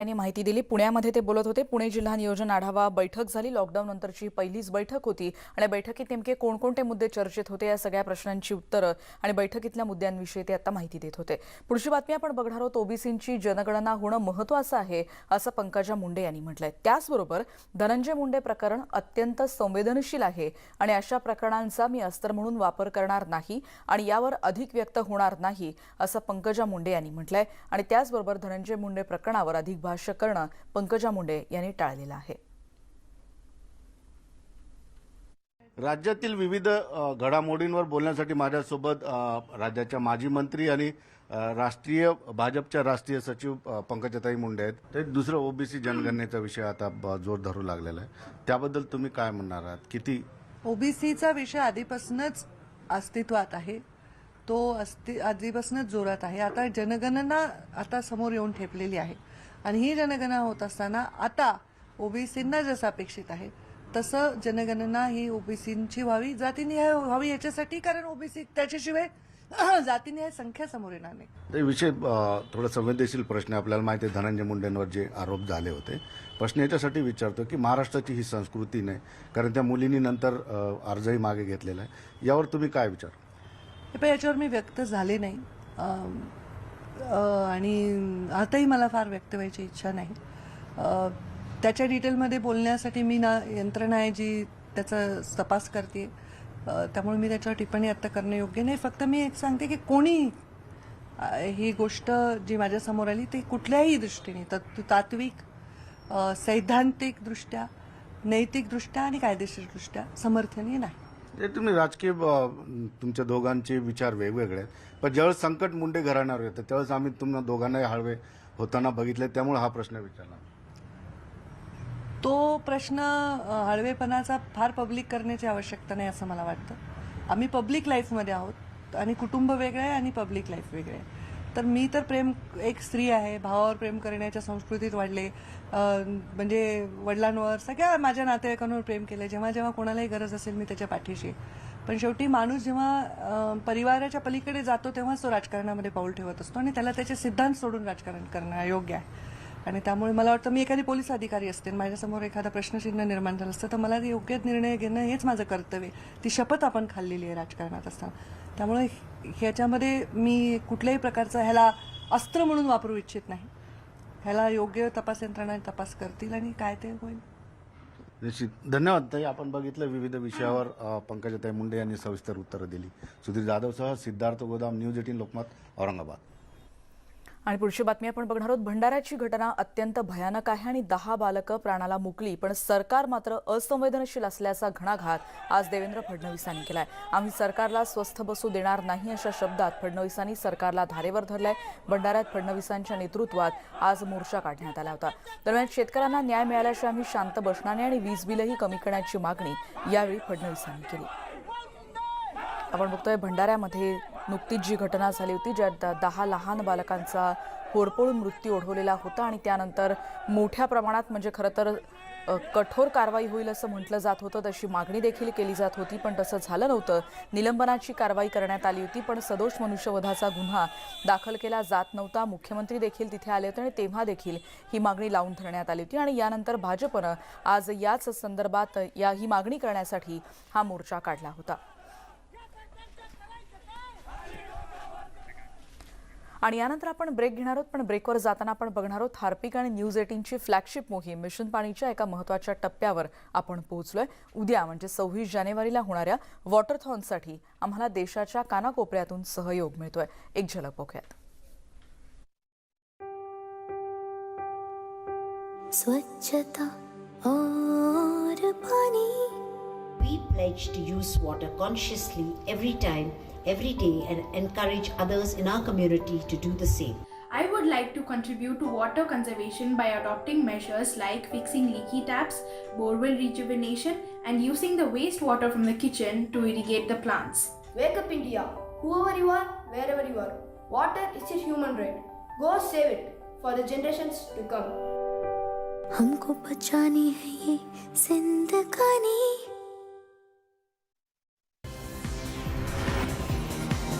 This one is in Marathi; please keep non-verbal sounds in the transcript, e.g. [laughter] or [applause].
यांनी माहिती दिली. पुण्यामध्ये ते बोलत होते पुणे जिल्हा नियोजन आढावा बैठक झाली. लॉकडाऊन नंतरची पहिलीच बैठक होती आणि बैठकीत नेमके कोणकोणते मुद्दे चर्चेत होते या सगळ्या प्रश्नांची उत्तरं आणि बैठकीतल्या मुद्द्यांविषयी ते आता माहिती देत होते. पुढची बातमी आपण बघणार आहोत. ओबीसींची जनगणना होणं महत्वाचं आहे असं पंकजा मुंडे यांनी म्हटलंय. त्याचबरोबर धनंजय मुंडे प्रकरण अत्यंत संवेदनशील आहे आणि अशा प्रकरणांचा मी अस्त्र म्हणून वापर करणार नाही आणि यावर अधिक व्यक्त होणार नाही असं पंकजा मुंडे यांनी म्हटलंय. आणि त्याचबरोबर धनंजय मुंडे प्रकरणावर अधिक भाष्य करणं पंकजा मुंडे यांनी टाळलेलं आहे. राज्यातील विविध घडामोडींवर बोलण्यासाठी माझ्यासोबत राज्याच्या माजी मंत्री आणि राष्ट्रीय भाजपच्या राष्ट्रीय सचिव पंकजाताई मुंडे आहेत. ते दुसरं ओबीसी जनगणनेचा विषय आता जोर धरू लागलेला आहे. त्याबद्दल तुम्ही काय म्हणणार आहात? किती? ओबीसीचा विषय आधीपासूनच अस्तित्वात आहे. तो अस्ति आधीपासूनच जोरात आहे. आता जनगणना आता समोर येऊन ठेपलेली आहे. आणि ही जनगणना होत असताना आता ओबीसींना जसं अपेक्षित आहे तसं जनगणना ही ओबीसींची व्हावी जातीनिहाय व्हावी याच्यासाठी कारण ओबीसी त्याच्याशिवाय [clears throat] जातीनिहाय संख्या समोर येणार नाही. ते विषय थोडा संवेदनशील प्रश्न. आपल्याला माहिती आहे धनंजय मुंडेंवर जे आरोप झाले होते. प्रश्न याच्यासाठी विचारतो की महाराष्ट्राची ही संस्कृती नाही कारण त्या मुलींनी नंतर अर्जही मागे घेतलेला आहे. यावर तुम्ही काय विचार? पण याच्यावर मी व्यक्त झाले नाही. आणि आताही मला फार व्यक्त व्हायची इच्छा नाही. त्याच्या डिटेलमध्ये बोलण्यासाठी मी ना यंत्रणा आहे जी त्याचा तपास करते. त्यामुळे मी त्याच्यावर टिप्पणी आत्ता करणं योग्य नाही. फक्त मी एक सांगते की कोणी ही गोष्ट जी माझ्यासमोर आली ती कुठल्याही दृष्टीने तत् तात्विक सैद्धांतिकदृष्ट्या नैतिकदृष्ट्या आणि कायदेशीरदृष्ट्या समर्थनीय नाही. ते तुम्ही राजकीय तुमच्या दोघांचे विचार वेगवेगळे आहेत. पण ज्यावेळेस संकट मुंडे घराण्यावर येतं त्यावेळेस आम्ही तुम्हाला दोघांनाही हळवे होताना बघितले त्यामुळे हा प्रश्न विचारला. तो प्रश्न हळवेपणाचा फार पब्लिक करण्याची आवश्यकता नाही असं मला वाटतं. आम्ही पब्लिक लाईफमध्ये आहोत आणि कुटुंब वेगळं आहे आणि पब्लिक लाईफ वेगळे आहे. तर मी तर प्रेम एक स्त्री आहे भावावर प्रेम करण्याच्या संस्कृतीत वाढले. म्हणजे वडिलांवर सगळ्या माझ्या नातेवाईकांवर प्रेम केलं जेव्हा जेव्हा कोणालाही गरज असेल मी त्याच्या पाठीशी. पण शेवटी माणूस जेव्हा परिवाराच्या पलीकडे जातो तेव्हाच तो राजकारणामध्ये पाऊल ठेवत असतो आणि त्याला त्याचे सिद्धांत सोडून राजकारण करणं योग्य आहे. आणि त्यामुळे मला वाटतं मी एखादी पोलीस अधिकारी असते आणि माझ्यासमोर एखादा प्रश्नचिन्ह निर्माण झालं असतं तर मला ते योग्य निर्णय घेणं हेच माझं कर्तव्य ती शपथ आपण खाल्लेली आहे राजकारणात असताना. त्यामुळे ह्याच्यामध्ये मी कुठल्याही प्रकारचं ह्याला अस्त्र म्हणून वापरू इच्छित नाही. ह्याला योग्य तपास यंत्रणा तपास करतील आणि काय ते होईल. निश्चित. धन्यवाद ताई. आपण बघितलं विविध विषयावर अ, पंकजाताई मुंडे यांनी सविस्तर उत्तरं दिली. सुधीर जाधवसह सिद्धार्थ गोदाम न्यूज एटीन लोकमत औरंगाबाद. आणि पुढची बातमी आपण बघणार आहोत. भंडाऱ्याची घटना अत्यंत भयानक आहे आणि दहा बालकं प्राणाला मुकली. पण सरकार मात्र असंवेदनशील असल्याचा घणाघात आज देवेंद्र फडणवीसांनी केलाय. आम्ही सरकारला स्वस्थ बसू देणार नाही अशा शब्दात फडणवीसांनी सरकारला धारेवर धरलंय. भंडाऱ्यात फडणवीसांच्या नेतृत्वात आज मोर्चा काढण्यात आला होता. दरम्यान शेतकऱ्यांना न्याय मिळाल्याशिवाय आम्ही शांत बसणार नाही आणि वीज बिलही कमी करण्याची मागणी यावेळी फडणवीसांनी केली. आपण बघतोय भंडाऱ्यामध्ये नुकतीच जी घटना झाली होती ज्यात दहा लहान बालकांचा होरपळून मृत्यू ओढवलेला होता आणि त्यानंतर मोठ्या प्रमाणात म्हणजे खरं तर कठोर कारवाई होईल असं म्हटलं जात होतं. तशी मागणी देखील केली जात होती पण तसं झालं नव्हतं. निलंबनाची कारवाई करण्यात आली होती पण सदोष मनुष्यवधाचा गुन्हा दाखल केला जात नव्हता. मुख्यमंत्री देखील तिथे आले होते आणि तेव्हा देखील ही मागणी लावून धरण्यात आली होती. आणि यानंतर भाजपनं आज याच संदर्भात या ही मागणी करण्यासाठी हा मोर्चा काढला होता. आणि यानंतर आपण ब्रेक घेणार आहोत पण ब्रेकवर जाताना आपण बघणार आहोत हार्पिक आणि न्यूज एटीनची फ्लॅगशिप मोहीम मिशन पाणीच्या एका महत्त्वाच्या टप्प्यावर आपण पोहोचलोय. उद्या म्हणजे सव्वीस जानेवारीला होणाऱ्या वॉटरथॉनसाठी आम्हाला देशाच्या कानाकोपऱ्यातून सहयोग मिळतोय. एक झलक बघूयात. स्वच्छता और पानी। We pledge to use water consciously every time, every day, and encourage others in our community to do the same. I would like to contribute to water conservation by adopting measures like fixing leaky taps, borewell rejuvenation, and using the wastewater from the kitchen to irrigate the plants. Wake up India. Whoever you are, wherever you are. Water is a human right. Go save it for the generations to come. हमको बचानी है ये जिंदगानी